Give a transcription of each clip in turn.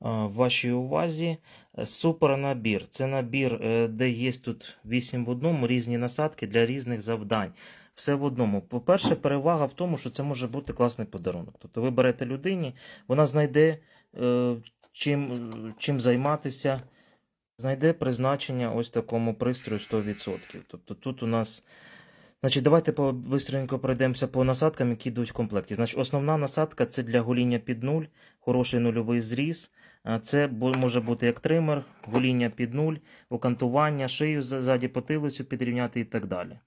в вашій увазі е, супернабір. Це набір, е, де є тут 8 в одному, різні насадки для різних завдань. Все в одному. По-перше, перевага в тому, що це може бути класний подарунок. Тобто ви берете людині, вона знайде е, чим, чим займатися, знайде призначення ось такому пристрою 100%. Тобто тут у нас. Значить, давайте по, бистренько пройдемося по насадкам, які йдуть в комплекті. Значить, основна насадка це для гоління під нуль, хороший нульовий зріз. Це може бути як тример, гоління під нуль, окантування, шию за- ззаді потилицю підрівняти і так далі.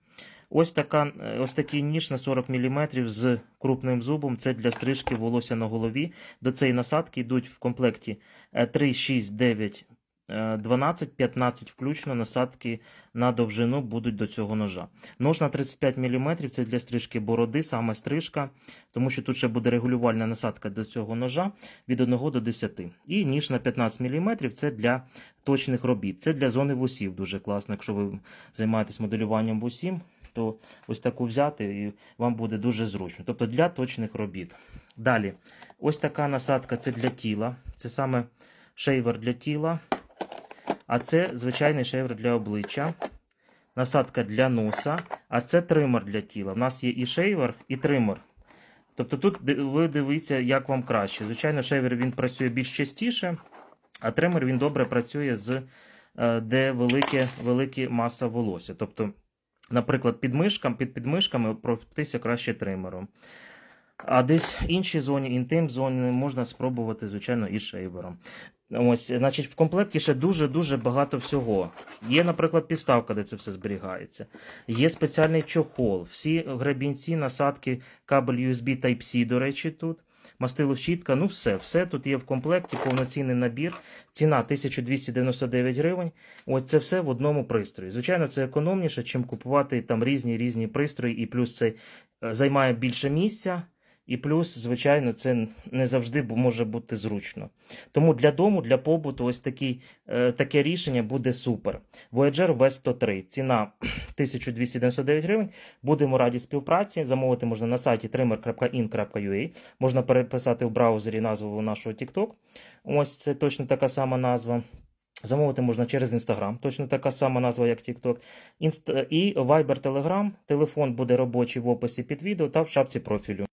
Ось, така, е, ось такий ніж на 40 мм з крупним зубом. Це для стрижки волосся на голові. До цієї насадки йдуть в комплекті е, 3, 6, 9, е, 12, 15 включно насадки на довжину будуть до цього ножа. Нож на 35 мм це для стрижки бороди, саме стрижка, тому що тут ще буде регулювальна насадка до цього ножа від 1 до 10. І ніж на 15 мм це для точних робіт. Це для зони вусів дуже класно. Якщо ви займаєтесь моделюванням вусім, то ось таку взяти і вам буде дуже зручно. Тобто для точних робіт. Далі, ось така насадка це для тіла. Це саме шейвер для тіла. А це звичайний шейвер для обличчя. Насадка для носа, а це тример для тіла. У нас є і шейвер, і тример. Тобто тут ви дивіться, як вам краще. Звичайно, шейвер він працює більш частіше, а тример він добре працює з е, де велике, велике маса волосся. Тобто, наприклад, під мишками, під підмишками пройтися краще тримером. А десь в іншій зоні, інтим зоні, можна спробувати, звичайно, і шейвером. Ось, значить, в комплекті ще дуже-дуже багато всього. Є, наприклад, підставка, де це все зберігається. Є спеціальний чохол, всі гребінці, насадки, кабель USB Type-C, до речі, тут. Мастило щітка, ну все, все тут є в комплекті, повноцінний набір. Ціна 1299 гривень. Ось це все в одному пристрої. Звичайно, це економніше, чим купувати там різні різні пристрої, і плюс це е, займає більше місця. І плюс, звичайно, це не завжди може бути зручно. Тому для дому, для побуту, ось такий, е, таке рішення буде супер. Voyager V103. Ціна 1299 гривень. Будемо раді співпраці. Замовити можна на сайті trimmer.in.ua. Можна переписати в браузері назву нашого TikTok. Ось це точно така сама назва. Замовити можна через Instagram, точно така сама назва, як TikTok. Інст... І Viber Telegram. Телефон буде робочий в описі під відео та в шапці профілю.